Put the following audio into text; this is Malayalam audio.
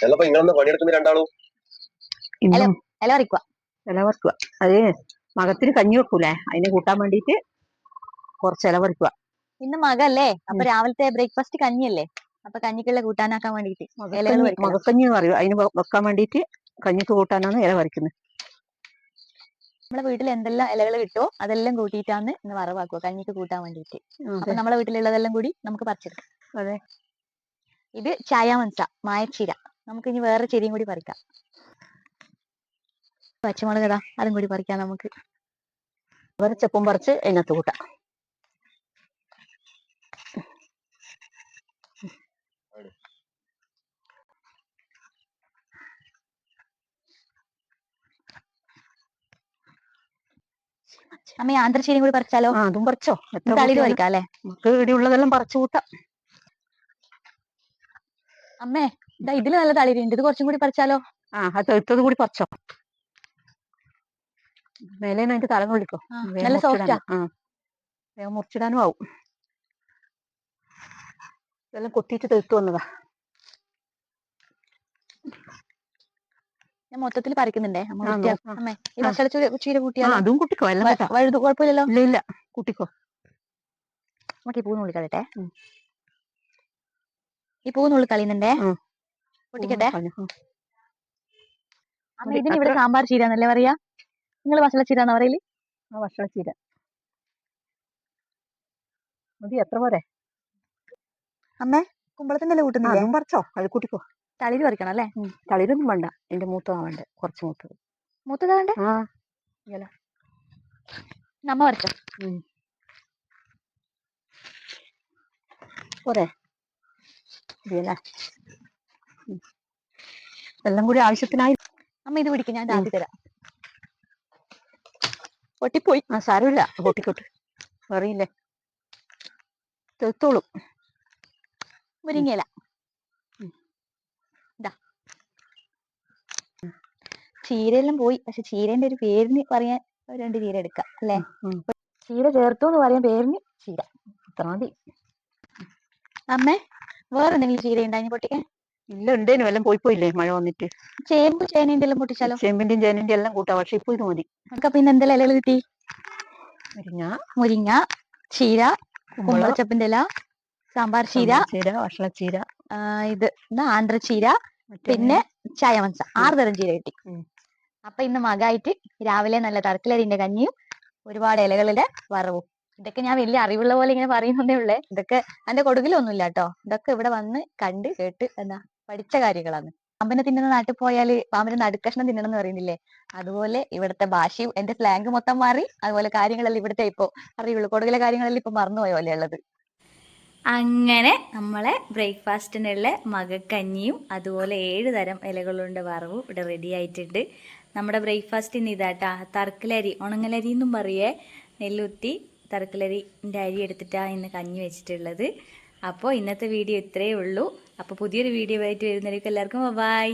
ചിലപ്പോ നിങ്ങളൊന്ന് പണിയെടുക്കുന്ന രണ്ടാളും? ഇന്നും അത് മകത്തിന് കഞ്ഞി വെക്കൂലേ? അതിനെ കൂട്ടാൻ വേണ്ടിയിട്ട് കുറച്ച് ഇല പറിക്കുക ഇന്ന് മകല്ലേ? അപ്പൊ രാവിലത്തെ ബ്രേക്ക്ഫാസ്റ്റ് കഞ്ഞിയല്ലേ? അപ്പൊ കഞ്ഞിക്കുള്ള കൂട്ടാനാക്കാൻ വേണ്ടിട്ട് മകക്കഞ്ഞി പറയൂ. അതിന് വെക്കാൻ വേണ്ടിയിട്ട് കഞ്ഞിക്ക് കൂട്ടാനാണ് ഇല പറിക്കുന്നത് നമ്മളെ വീട്ടിൽ എന്തെല്ലാം ഇലകൾ കിട്ടോ അതെല്ലാം കൂട്ടിയിട്ടാണ് ഇന്ന് വറവാക്കുക കഞ്ഞിക്ക് കൂട്ടാൻ വേണ്ടിയിട്ട്. അപ്പൊ നമ്മളെ വീട്ടിലുള്ളതെല്ലാം കൂടി നമുക്ക് പറിച്ചെടുക്കാം. അതെ. ഇത് ചായാമൻസ മായച്ചീര നമുക്ക് ഇനി വേറെ ചെടിയും കൂടി പറിക്കാം. പച്ചമുളക് ഇതാ അതും കൂടി പറിക്കാം നമുക്ക്. വേറെ ചെപ്പും പറിച്ച് അതിനകത്ത് കൂട്ടാം. അമ്മ ഈ കൂടി പറിച്ചാലോ? അതും പറിച്ചോ. എത്ര തളിര് പറിക്കാം അല്ലേ? നമുക്ക് ഇടിയുള്ളതെല്ലാം പറിച്ചു കൂട്ടാം. അമ്മേ ഇതാ ഇതിൽ നല്ല തളിരുണ്ട്. ഇത് കുറച്ചും കൂടി പറിച്ചാലോ? ആ അത് തെഴുത്തത് കൂടി പറിച്ചോ. മേലെ അതിന്റെ തല കൊള്ളിക്കോ നല്ല സോഫ്റ്റാ. ആ. വേഗം മുറിച്ചിടാനും ആവും. ഇതെല്ലാം കൊത്തിയിട്ട് തെളുത്തു വന്നതാ. ഞാൻ മൊത്തത്തിൽ പറിക്കുന്നുണ്ടേ? അമ്മ ഈ. മസാല ചീര അതും കുട്ടിക്കോ. എല്ലാം കുഴപ്പമില്ലല്ലോ? ഇല്ല കുട്ടിക്കോ. നമുക്ക് ഈ പൂ. ഈ പൂന്നുള്ളി കളിയുന്നുണ്ടേ പൊട്ടിക്കട്ടെ. അമ്മ ഇതിന് ഇവിടെ സാമ്പാർ ചീര എന്നല്ലേ പറയാ? നിങ്ങൾ വസള ചീര എന്നാ പറയൽ? ആ ചീര. മതി എത്ര പോരെ. അമ്മേ കുമ്പളത്തിന്റെ ഇല കൂട്ടുന്നില്ലേ? പറിച്ചോ. അത് കുട്ടിക്കോ. തളിര് പറിക്കണം അല്ലേ. തളിരൊന്നും വേണ്ട. എന്റെ മൂത്തതാ വേണ്ട കുറച്ച് മൂത്തത്. മൂത്തതാണ്ട് ആ. നമ്മ പറിച്ചോ. പോരെ. ഇതല്ലേ? എല്ലാം കൂടി ആവശ്യത്തിനായി. അമ്മ ഇത് പിടിക്കും ഞാൻ ആദ്യം തരാം. പൊട്ടിപ്പോയി. ആ സാരമില്ല. പൊട്ടിക്കോട്ട്. അറിയില്ലേ തെത്തോളും മുരിങ്ങയില. ഇതാ. ചീരയെല്ലാം പോയി. പക്ഷെ ചീരന്റെ ഒരു പേരിന് പറയാൻ രണ്ട് ചീര എടുക്കാം അല്ലേ. ചീര ചേർത്തു എന്ന് പറയാൻ പേരിന് ചീര. അത്ര മതി. അമ്മേ? വേറെ എന്തെങ്കിലും ചീര ഉണ്ടായി പൊട്ടിക്കാൻ? ഇല്ല ഉണ്ടേനു. എല്ലാം പോയി പോയില്ലേ മഴ വന്നിട്ട്. ചേമ്പ് ചേനേന്റെ എല്ലാം പൊട്ടിച്ചാലോ? ചേമ്പിന്റെയും ചേനന്റെയും എല്ലാം കൂട്ടാ. പക്ഷെ ഇപ്പൊ ഇത് മതി. നമുക്ക് പിന്നെ എന്തെല്ലാം ഇലകൾ കിട്ടി? മുരിങ്ങ. മുരിങ്ങ ചീര കുമ്പളം. കുമ്പളച്ചപ്പിന്റെ ഇല സാമ്പാർ ചീര ചീര വഷളച്ചീര ഇത് ആന്ധ്ര ആന്ധ്രച്ചീര മറ്റേ പിന്നെ ചായമൻസ ആറ് തരം ചീര കിട്ടി. അപ്പൊ ഇന്ന് മകായിട്ട് രാവിലെ നല്ല തറക്കിലരിന്റെ കഞ്ഞിയും ഒരുപാട് ഇലകളുടെ വറവും. ഇതൊക്കെ ഞാൻ വലിയ അറിവുള്ള പോലെ ഇങ്ങനെ പറയുന്നതേ ഉള്ളേ. ഇതൊക്കെ എന്റെ കൊടുകിലൊന്നുമില്ല കേട്ടോ ഇതൊക്കെ ഇവിടെ വന്ന് കണ്ട് കേട്ട് എന്താ പഠിച്ച കാര്യങ്ങളാണ്. പാമ്പിനെ തിന്നുന്ന നാട്ടിൽ പോയാൽ പാമ്പിന് നടുക്കഷ്ണം തിന്നണം എന്ന് പറയുന്നില്ലേ? അതുപോലെ ഇവിടുത്തെ ഭാഷയും എന്റെ സ്ലാങ് മൊത്തം മാറി. അതുപോലെ കാര്യങ്ങളെല്ലാം ഇവിടുത്തെ ഇപ്പോ അറിയുള്ളൂ. കൊടുകിലെ കാര്യങ്ങളെല്ലാം ഇപ്പൊ മറന്നുപോയ പോലെ ഉള്ളത്. അങ്ങനെ നമ്മളെ ബ്രേക്ക്ഫാസ്റ്റിനുള്ള മകക്കഞ്ഞിയും അതുപോലെ ഏഴ് തരം ഇലകളുണ്ട് വറവും ഇവിടെ റെഡി ആയിട്ടുണ്ട്. നമ്മുടെ ബ്രേക്ക്ഫാസ്റ്റിന് ഇതാട്ടാ. തർക്കലരി ഉണങ്ങലരി എന്നും പറയേ നെല്ലുത്തി തറക്കലരിന്റെ അരി എടുത്തിട്ടാണ് ഇന്ന് കഞ്ഞി വെച്ചിട്ടുള്ളത്. അപ്പോൾ ഇന്നത്തെ വീഡിയോ ഇത്രയേ ഉള്ളൂ. അപ്പോൾ പുതിയൊരു വീഡിയോ ആയിട്ട് വരുന്നവർക്ക് എല്ലാവർക്കും ബൈ.